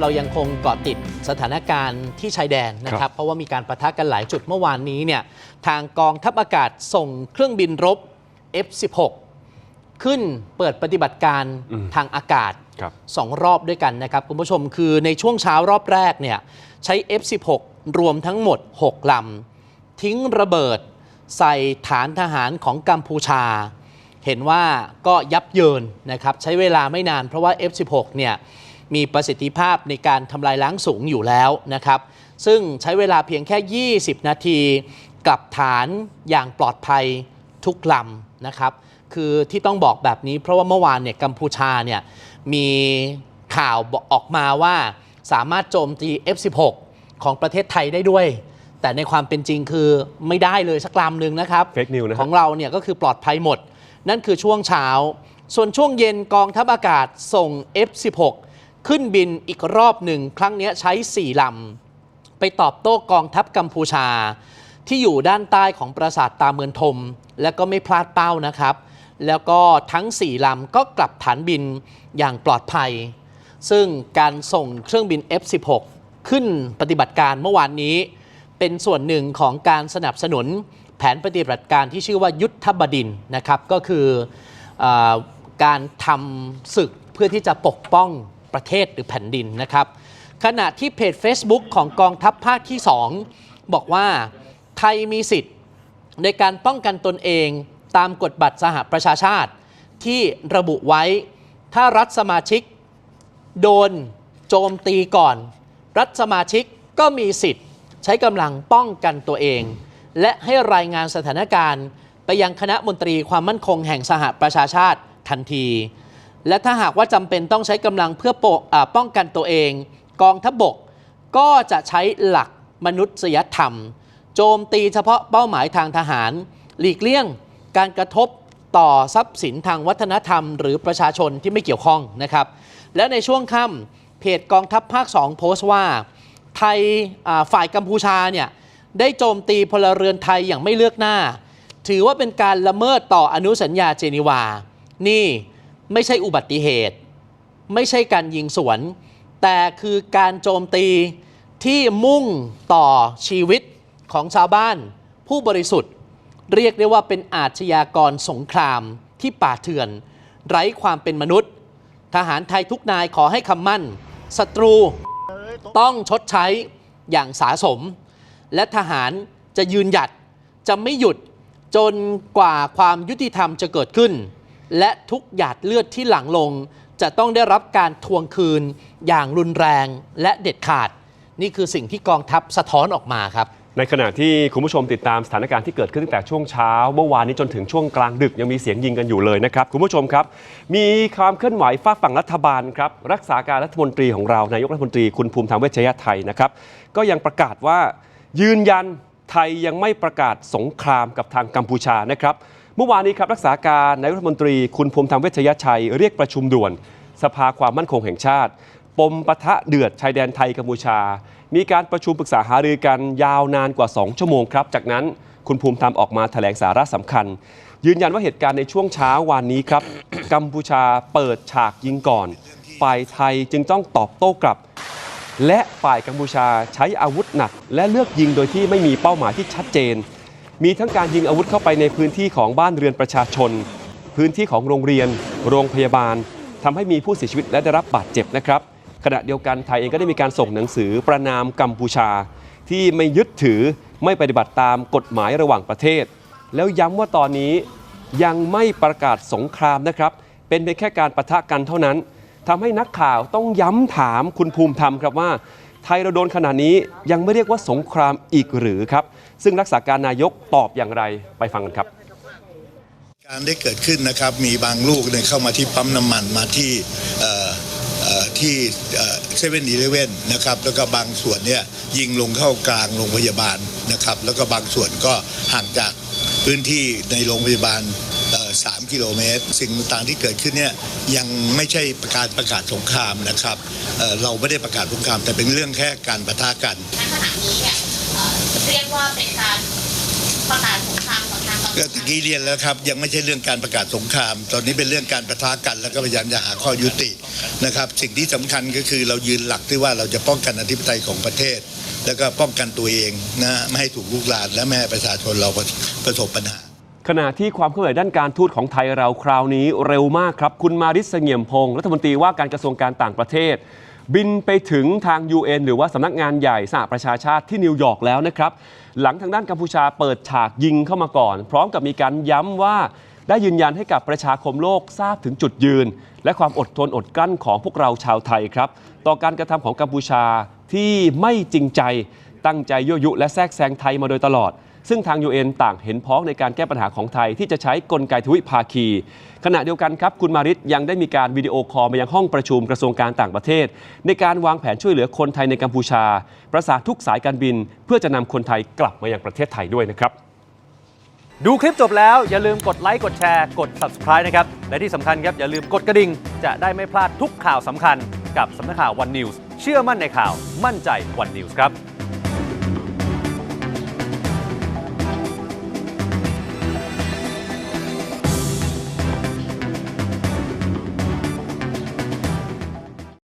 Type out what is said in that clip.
เรายังคงเกาะติดสถานการณ์ที่ชายแดนนะคครัรับบเพราะว่ามีการประทะกันหลายจุดเมื่อวานนี้เนี่ยทางกองทัพอากาศส่งเครื่องบินรบ F16 ขึ้นเปิดปฏิบัติการทางอากาศครับสองรอบด้วยกันนะครับ คุณผู้ชมคือในช่วงเช้ารอบแรกเนี่ยใช้ F16 รวมทั้งหมด 6 ลำ ทิ้งระเบิดใส่ฐานทหารของกัมพูชา เห็นว่าก็ยับเยินนะครับ ใช้เวลาไม่นานเพราะว่า F16 เนี่ย มีประสิทธิภาพในการทำลายล้างสูงอยู่แล้วนะครับ ซึ่งใช้เวลาเพียงแค่ 20 นาทีกลับฐานอย่างปลอดภัยทุกลำนะครับ คือที่ต้องบอกแบบนี้ เพราะว่าเมื่อวานเนี่ยกัมพูชาเนี่ยมีข่าวบอกออกมาว่าสามารถโจมตี F16 ของประเทศไทยได้ด้วย แต่ในความเป็นจริงคือไม่ได้เลยสักลำหนึ่งนะครับ Fake news นะฮะของเราเนี่ยก็คือปลอดภัยหมด นั่นคือช่วงเช้า ส่วนช่วงเย็นกองทัพอากาศส่ง F16 ขึ้นบินอีกรอบหนึ่ง ครั้งนี้ใช้ 4 ลำ ไปตอบโต้กองทัพกัมพูชา ที่อยู่ด้านใต้ของปราสาทตาเมือนทม และก็ไม่พลาดเป้านะครับ แล้วก็ทั้ง 4 ลำก็กลับฐานบินอย่างปลอดภัย ซึ่งการส่งเครื่องบิน F16 ขึ้นปฏิบัติการเมื่อวานนี้ เป็นส่วนหนึ่งของการสนับสนุนแผนปฏิบัติการที่ชื่อว่ายุทธบดินทร์นะครับ ก็คืออการทำศึกเพื่อที่จะปกป้อง ประเทศหรือแผ่นดินนะครับ ขณะที่เพจ Facebook ของกองทัพภาคที่ 2 บอกว่าไทยมีสิทธิ์ในการป้องกันตนเองตามกฎบัตรสหประชาชาติ ที่ระบุไว้ถ้ารัฐสมาชิก โดนโจมตีก่อน รัฐสมาชิกก็มีสิทธิ์ ใช้กำลังป้องกันตัวเอง และให้รายงานสถานการณ์ ไปยังคณะมนตรีความมั่นคงแห่งสหประชาชาติทันที และถ้าหากว่าจำเป็นต้องใช้กำลังเพื่อปกอ่าป้องกันตัวเอง กองทัพบกก็จะใช้หลักมนุษยธรรม โจมตีเฉพาะเป้าหมายทางทหาร หลีกเลี่ยงการกระทบต่อทรัพย์สินทางวัฒนธรรม หรือประชาชนที่ไม่เกี่ยวข้องนะครับ และในช่วงค่ำเพจกองทัพภาค 2 โพสต์ว่า ไทยฝ่ายกัมพูชาเนี่ยได้โจมตีพลเรือนไทยอย่างไม่เลือกหน้า ถือว่าเป็นการละเมิดต่ออนุสัญญาเจนีวา นี่ ไม่ใช่อุบัติเหตุ ไม่ใช่การยิงสวน แต่คือการโจมตีที่มุ่งต่อชีวิตของชาวบ้าน ผู้บริสุทธิ์ เรียกได้ว่าเป็นอาชญากรสงครามที่ป่าเถื่อน ไร้ความเป็นมนุษย์ ทหารไทยทุกนายขอให้คำมั่นศัตรูต้องชดใช้อย่างสาสม และทหารจะยืนหยัดจะไม่หยุดจนกว่าความยุติธรรมจะเกิดขึ้น และทุกหยาดเลือดที่หลั่งลง จะต้องได้รับการทวงคืนอย่างรุนแรงและเด็ดขาด นี่คือสิ่งที่กองทัพสะท้อนออกมาครับ ในขณะที่คุณผู้ชมติดตามสถานการณ์ที่เกิดขึ้นตั้งแต่ช่วงเช้า เมื่อวานนี้จนถึงช่วงกลางดึกยังมีเสียงยิงกันอยู่เลยนะครับ คุณผู้ชมครับ มีความเคลื่อนไหวฝากฝั่งรัฐบาลครับรักษาการรัฐมนตรีของเรานายกรัฐมนตรีคุณภูมิธรรมเวชยไทยนะครับก็ยังประกาศว่ายืนยันไทยยังไม่ประกาศสงครามกับทางกัมพูชานะครับ เมื่อวานนี้ครับรักษาการนายรัฐมนตรีคุณภูมิธรรมเวชยชัย เรียกประชุมด่วน สภาความมั่นคงแห่งชาติ ปมปะทะเดือดชายแดนไทยกัมพูชา มีการประชุมปรึกษาหารือกันยาวนานกว่า 2 ชั่วโมงครับ จากนั้นคุณภูมิธรรมออกมาแถลงสาระสำคัญ ยืนยันว่าเหตุการณ์ในช่วงเช้าวานนี้ครับ กัมพูชาเปิดฉากยิงก่อน ฝ่ายไทยจึงต้องตอบโต้กลับ และฝ่ายกัมพูชาใช้อาวุธหนัก และเลือกยิงโดยที่ไม่มีเป้าหมายที่ชัดเจน มีทั้งการยิงอาวุธเข้าไปในพื้นที่ของบ้านเรือนประชาชน พื้นที่ของโรงเรียน โรงพยาบาลทำให้มีผู้เสียชีวิตและได้รับบาดเจ็บนะครับขณะเดียวกันไทยเองก็ได้มีการส่งหนังสือประนามกัมพูชา ที่ไม่ยึดถือไม่ปฏิบัติตามกฎหมายระหว่างประเทศ แล้วย้ำว่าตอนนี้ยังไม่ประกาศสงครามนะครับ เป็นเพียงแค่การปะทะกันเท่านั้นทำให้นักข่าวต้องย้ำถามคุณภูมิธรรมครับว่า ไทยเราโดนขนาดนี้ยังไม่เรียกว่าสงครามอีกหรือครับ ซึ่งรักษาการนายกตอบอย่างไรไปฟังกันครับ การได้เกิดขึ้นนะครับมีบางลูกเนี่ยเข้ามาที่ปั๊มน้ำมันมาที่ที่เซเว่นอีเลเว่นนะครับแล้วก็บางส่วนเนี่ยยิงลงเข้ากลางโรงพยาบาลนะครับ แล้วก็บางส่วนก็ห่างจากพื้นที่ในโรงพยาบาล สามกิโลเมตร สิ่งต่างๆที่เกิดขึ้นเนี่ยยังไม่ใช่ประกาศประกาศสงครามนะครับเอ่อเราไม่ได้ประกาศสงคราม แต่เป็นเรื่องแค่การปะทะกันณขณะนี้เนี่ยเอ่อเรียกว่าเป็นการประกาศสงครามกับทางกัก็ตะกี้เรียนแล้วครับยังไม่ใช่เรื่องการประกาศสงคราม ตอนนี้เป็นเรื่องการประทะกัน แล้วก็พยายามจะหาข้อยุตินะครับสิ่งที่สำคัญก็คือเรายืนหลักที่ว่าเราจะป้องกันอธิปไตยของประเทศ แล้วก็ป้องกันตัวเองนะไม่ให้ถูกลุกลานและไม่ให้ประชาชนเราประสบปัญหา ขณะที่ความเคลื่อนไหวด้านการทูตของไทยเราคราวนี้เร็วมากครับ คุณมาริสเสงี่ยมพงศ์รัฐมนตรีว่าการกระทรวงการต่างประเทศ บินไปถึงทาง UN หรือว่าสำนักงานใหญ่สหประชาชาติที่นิวยอร์กแล้วนะครับ หลังทางด้านกัมพูชาเปิดฉากยิงเข้ามาก่อน พร้อมกับมีการย้ำว่าได้ยืนยันให้กับประชาคมโลกทราบถึงจุดยืน และความอดทนอดกลั้นของพวกเราชาวไทยครับ ต่อการกระทำของกัมพูชาที่ไม่จริงใจ ตั้งใจยั่วยุและแทรกแซงไทยมาโดยตลอด ซึ่งทาง UN ต่างเห็นพ้องในการแก้ปัญหาของไทยที่จะใช้กลไกทวิภาคี ขณะเดียวกันครับ คุณมาริตยังได้มีการวิดีโอคอลมายังห้องประชุมกระทรวงการต่างประเทศ ในการวางแผนช่วยเหลือคนไทยในกัมพูชา ประสานทุกสายการบิน เพื่อจะนำคนไทยกลับมายังประเทศไทยด้วยนะครับดูคลิปจบแล้วอย่าลืมกดไลค์กดแชร์กด subscribe นะครับ และที่สำคัญครับอย่าลืมกดกระดิ่ง จะได้ไม่พลาดทุกข่าวสำคัญกับสำนักข่าว One News เชื่อมั่นในข่าวมั่นใจ One News ครับ